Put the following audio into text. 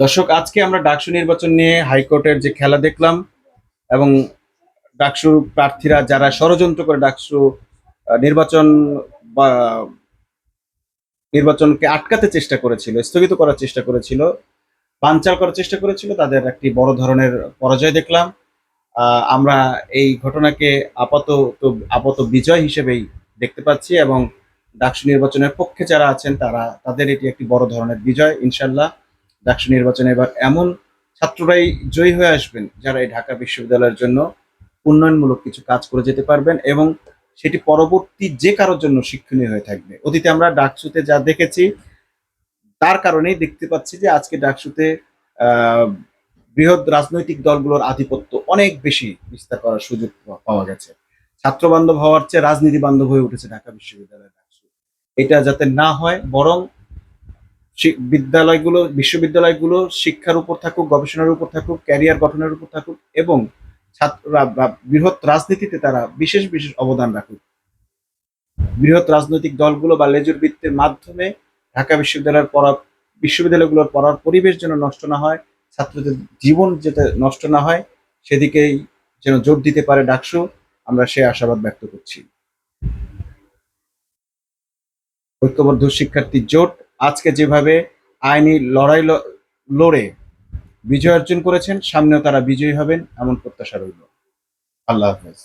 দর্শক, আজকে আমরা ডাকসু নির্বাচন নিয়ে হাইকোর্টের যে খেলা দেখলাম এবং ডাকসু প্রার্থীরা যারা ষড়যন্ত্র করে ডাকসু নির্বাচন বা নির্বাচনকে আটকাতে চেষ্টা করেছিল, স্থগিত করার চেষ্টা করেছিল, বানচাল করার চেষ্টা করেছিল, তাদের একটি বড় ধরনের পরাজয় দেখলাম। আমরা এই ঘটনাকে আপাতত আপাত বিজয় হিসেবেই দেখতে পাচ্ছি এবং ডাকসু নির্বাচনের পক্ষে যারা আছেন, তারা, তাদের এটি একটি বড় ধরনের বিজয়, ইনশাল্লাহ। ডাকসু নির্বাচনে, এবার এমন ছাত্ররাই জয়ী হয়ে আসবেন যারা এই ঢাকা বিশ্ববিদ্যালয়ের জন্য উন্নয়নমূলক কিছু কাজ করে যেতে পারবেন এবং সেটি পরবর্তী যে কারোর জন্য শিক্ষণীয় হয়ে থাকবে। অতীতে আমরা ডাকসুতে যা দেখেছি, তার কারণেই দেখতে পাচ্ছি যে আজকে ডাকসুতে বৃহৎ রাজনৈতিক দলগুলোর আধিপত্য অনেক বেশি বিস্তার করার সুযোগ পাওয়া গেছে। ছাত্র বান্ধব হওয়ার চেয়ে রাজনীতি বান্ধব হয়ে উঠেছে ঢাকা বিশ্ববিদ্যালয়ের ডাকসু। এটা যাতে না হয়, বরং বিদ্যালয়গুলো, বিশ্ববিদ্যালয়গুলো শিক্ষার উপর থাকুক, গবেষণার উপর থাকুক, ক্যারিয়ার গঠনের উপর থাকুক এবং ছাত্ররা বৃহৎ রাজনীতিতে তারা বিশেষ বিশেষ অবদান রাখুক। বৃহৎ রাজনৈতিক দলগুলো বা লেজুর বৃত্তের মাধ্যমে ঢাকা বিশ্ববিদ্যালয়ের পড়া, বিশ্ববিদ্যালয়গুলোর পড়ার পরিবেশ যেন নষ্ট না হয়, ছাত্রদের জীবন যাতে নষ্ট না হয়, সেদিকেই যেন জোর দিতে পারে ডাকসু, আমরা সে আশাবাদ ব্যক্ত করছি। ঐক্যবদ্ধ শিক্ষার্থী জোট আজকে যেভাবে আইনি লড়াই লড়ে বিজয় অর্জন করেছেন, সামনেও তারা বিজয়ী হবেন, এমন প্রত্যাশা রইল। আল্লাহ হাফেজ।